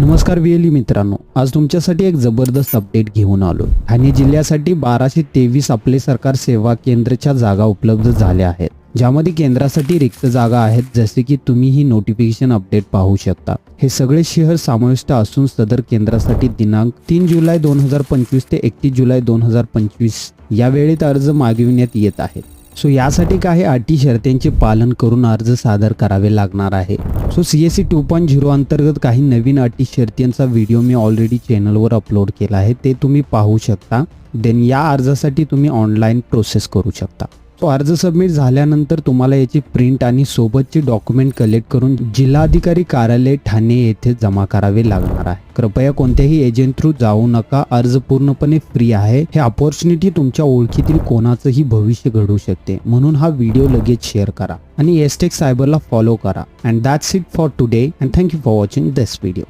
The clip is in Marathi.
नमस्कार वेली मित्रांनो आज तुमच्यासाठी एक जबरदस्त अपडेट घेऊन आलो ठाणे जिल्ह्यासाठी बाराशे तेवीस आपले सरकार सेवा केंद्रच्या जागा उपलब्ध झाल्या आहेत. ज्यामध्ये केंद्रासाठी रिक्त जागा आहेत जसे की तुम्ही ही नोटिफिकेशन अपडेट पाहू शकता. हे सगळे शहर समाविष्ट असून सदर केंद्रासाठी दिनांक तीन जुलै दोन हजार पंचवीस ते एकतीस जुलै दोन हजार पंचवीस या वेळेत अर्ज मागविण्यात येत आहेत. सो यासाठी काही अटी शर्तींचे पालन करून अर्ज सादर करावे लागणार आहे. So C S C two point zero अंतर्गत काही नवीन अटी शर्तींचा व्हिडिओ मी ऑलरेडी चॅनलवर अपलोड केला आहे ते तुम्ही पाहू शकता. देन या अर्जासाठी तुम्ही ऑनलाईन प्रोसेस करू शकता. तो अर्ज सबमिट झाल्यानंतर तुम्हाला याची प्रिंट आणि सोबतची डॉक्युमेंट कलेक्ट करून जिल्हाधिकारी कार्यालय ठाणे येथे जमा करावे लागणार आहे. कृपया कोणत्याही एजंट थ्रू जाऊ नका. अर्ज पूर्णपणे फ्री आहे. हे अपॉर्च्युनिटी तुमच्या ओळखीतील कोणाचंही भविष्य घडू शकते. म्हणून हा व्हिडिओ लगेच शेअर करा आणि एसटेक सायबरला फॉलो करा. And that's it for today and thank you for watching this video